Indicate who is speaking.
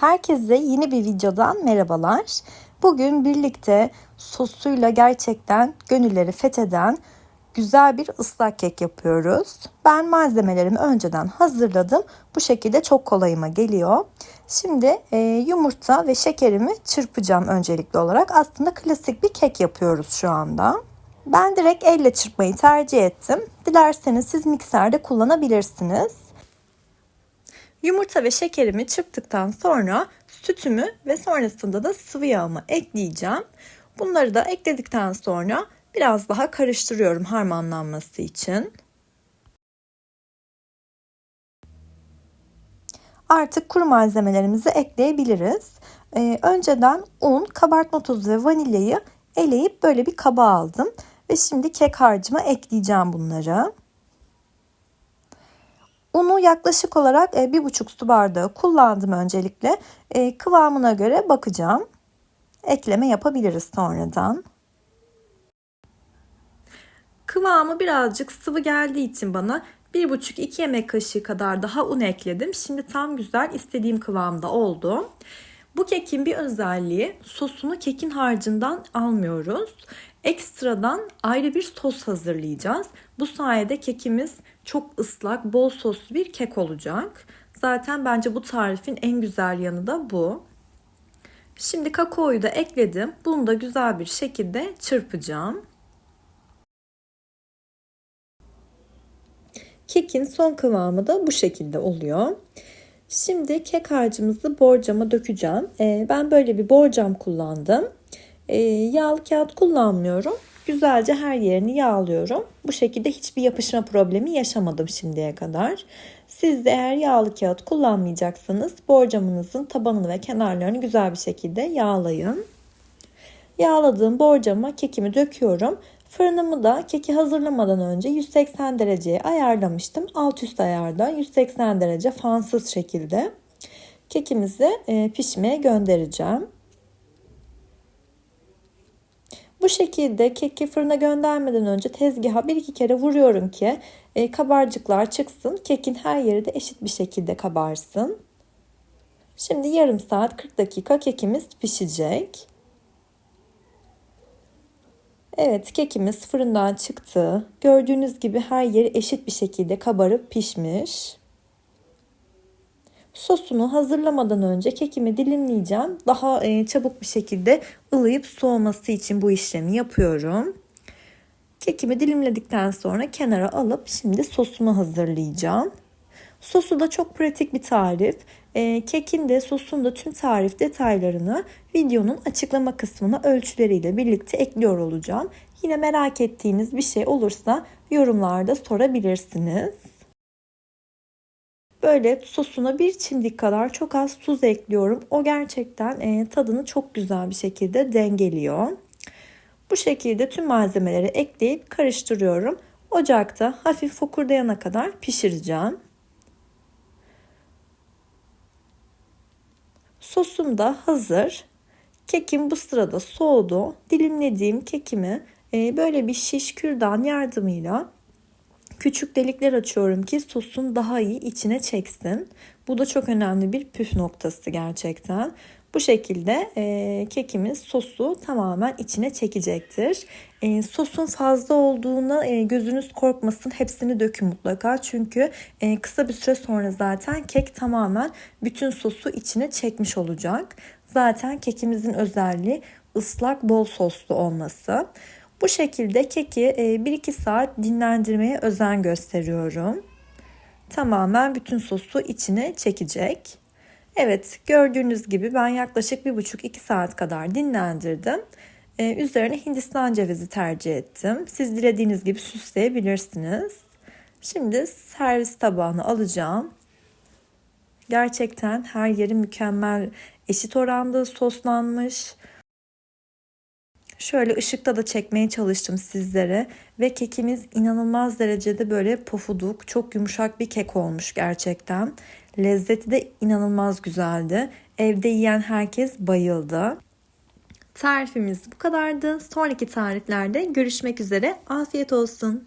Speaker 1: Herkese yeni bir videodan merhabalar. Bugün birlikte sosuyla gerçekten gönülleri fetheden güzel bir ıslak kek yapıyoruz. Ben malzemelerimi önceden hazırladım. Bu şekilde çok kolayıma geliyor. Şimdi e, yumurta ve şekerimi çırpacağım öncelikli olarak. Aslında klasik bir kek yapıyoruz şu anda. Ben direkt elle çırpmayı tercih ettim. Dilerseniz siz mikserde kullanabilirsiniz. Yumurta ve şekerimi çırptıktan sonra sütümü ve sonrasında da sıvı yağımı ekleyeceğim. Bunları da ekledikten sonra biraz daha karıştırıyorum harmanlanması için. Artık kuru malzemelerimizi ekleyebiliriz. Ee, önceden un, kabartma tozu ve vanilyayı eleyip böyle bir kaba aldım. Ve şimdi kek harcıma ekleyeceğim bunları. Unu yaklaşık olarak e, bir buçuk su bardağı kullandım öncelikle. E, kıvamına göre bakacağım. Ekleme yapabiliriz sonradan. Kıvamı birazcık sıvı geldiği için bana 1,5-2 yemek kaşığı kadar daha un ekledim. Şimdi tam güzel istediğim kıvamda oldu. Bu kekin bir özelliği sosunu kekin harcından almıyoruz. Ekstradan ayrı bir sos hazırlayacağız. Bu sayede kekimiz çok ıslak, bol soslu bir kek olacak. Zaten bence bu tarifin en güzel yanı da bu. Şimdi kakaoyu da ekledim. Bunu da güzel bir şekilde çırpacağım. Kekin son kıvamı da bu şekilde oluyor. Şimdi kek harcımızı borcama dökeceğim. Ee, ben böyle bir borcam kullandım. Ee, yağlı kağıt kullanmıyorum. Güzelce her yerini yağlıyorum. Bu şekilde hiçbir yapışma problemi yaşamadım şimdiye kadar. Siz de eğer yağlı kağıt kullanmayacaksanız borcamınızın tabanını ve kenarlarını güzel bir şekilde yağlayın. Yağladığım borcama kekimi döküyorum. Fırınımı da keki hazırlamadan önce 180 dereceye ayarlamıştım. Alt üst ayarda 180 derece fansız şekilde kekimizi e, pişmeye göndereceğim. Bu şekilde keki fırına göndermeden önce tezgaha bir iki kere vuruyorum ki e, kabarcıklar çıksın. Kekin her yeri de eşit bir şekilde kabarsın. Şimdi yarım saat 40 dakika kekimiz pişecek. Evet kekimiz fırından çıktı. Gördüğünüz gibi her yeri eşit bir şekilde kabarıp pişmiş. Sosunu hazırlamadan önce kekimi dilimleyeceğim. Daha e, çabuk bir şekilde ılıyıp soğuması için bu işlemi yapıyorum. Kekimi dilimledikten sonra kenara alıp şimdi sosumu hazırlayacağım. Sosu da çok pratik bir tarif. E, kekin de sosun da tüm tarif detaylarını videonun açıklama kısmına ölçüleriyle birlikte ekliyor olacağım. Yine merak ettiğiniz bir şey olursa yorumlarda sorabilirsiniz. Böyle sosuna bir çimdik kadar çok az tuz ekliyorum. O gerçekten e, tadını çok güzel bir şekilde dengeliyor. Bu şekilde tüm malzemeleri ekleyip karıştırıyorum. Ocakta hafif fokurdayana kadar pişireceğim. Sosum da hazır. Kekim bu sırada soğudu. Dilimlediğim kekimi e, böyle bir şiş kürdan yardımıyla küçük delikler açıyorum ki sosun daha iyi içine çeksin. Bu da çok önemli bir püf noktası gerçekten. Bu şekilde e, kekimiz sosu tamamen içine çekecektir. E, sosun fazla olduğuna e, gözünüz korkmasın. Hepsini dökün mutlaka. Çünkü e, kısa bir süre sonra zaten kek tamamen bütün sosu içine çekmiş olacak. Zaten kekimizin özelliği ıslak bol soslu olması. Bu şekilde keki 1-2 e, saat dinlendirmeye özen gösteriyorum. Tamamen bütün sosu içine çekecek. Evet gördüğünüz gibi ben yaklaşık 1,5-2 saat kadar dinlendirdim. Ee, üzerine Hindistan cevizi tercih ettim. Siz dilediğiniz gibi süsleyebilirsiniz. Şimdi servis tabağını alacağım. Gerçekten her yeri mükemmel eşit oranda soslanmış. Şöyle ışıkta da çekmeye çalıştım sizlere ve kekimiz inanılmaz derecede böyle pofuduk, çok yumuşak bir kek olmuş gerçekten. Lezzeti de inanılmaz güzeldi. Evde yiyen herkes bayıldı. Tarifimiz bu kadardı. Sonraki tariflerde görüşmek üzere. Afiyet olsun.